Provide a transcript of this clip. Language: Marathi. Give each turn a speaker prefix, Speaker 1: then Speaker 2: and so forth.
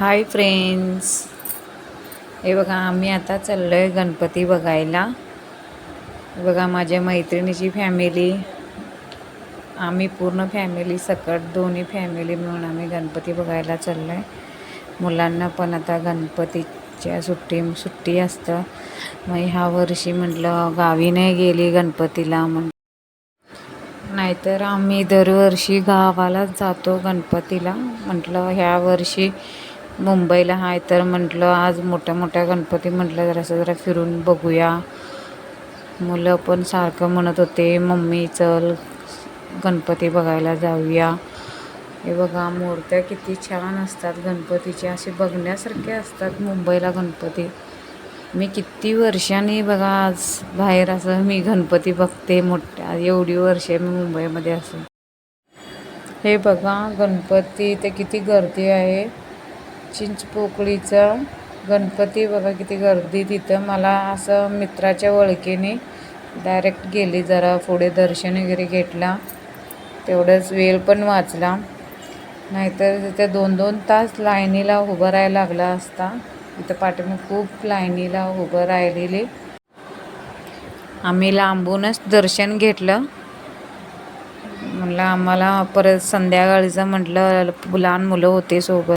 Speaker 1: हाय फ्रेंड्स हे बघा आम्ही आता चाललो आहे गणपती बघायला. बघा माझ्या मैत्रिणीची फॅमिली आम्ही पूर्ण फॅमिली सकट दोन्ही फॅमिली मिळून आम्ही गणपती बघायला चाललो आहे मुलांना पण आता गणपतीच्या सुट्टी सुट्टी असतं. मग ह्या वर्षी म्हटलं गावी नाही गेली गणपतीला म्हण नाहीतर आम्ही दरवर्षी गावालाच जातो गणपतीला. म्हटलं ह्या वर्षी मुंबईला आहे तर म्हटलं आज मोठ्या मोठ्या गणपती म्हटलं जरासं जरा फिरून बघूया. मुलं पण सारखं म्हणत होते मम्मी चल गणपती बघायला जाऊया. हे बघा मूर्त्या किती छान असतात गणपतीचे. असे बघण्यासारखे असतात मुंबईला गणपती. मी किती वर्षांनी बघा आज बाहेर असं मी गणपती बघते मोठ्या एवढी वर्षे मी मुंबईमध्ये असं हे बघा गणपती ते किती गर्दी आहे. चिंचपोकळीचं गणपती बघा किती गर्दी तिथं. मला असं मित्राच्या ओळखीने डायरेक्ट गेली जरा पुढे दर्शन वगैरे घेतला. तेवढंच वेळ पण वाचला. नाहीतर तिथे दोन दोन तास लाईनीला उभं राहायला लागला असता. इथं पाठीमाग खूप लाईनीला उभं राहिलेली. आम्ही लांबूनच दर्शन घेतलं. म्हटलं आम्हाला परत संध्याकाळीचं म्हटलं लहान मुलं होते सोबत.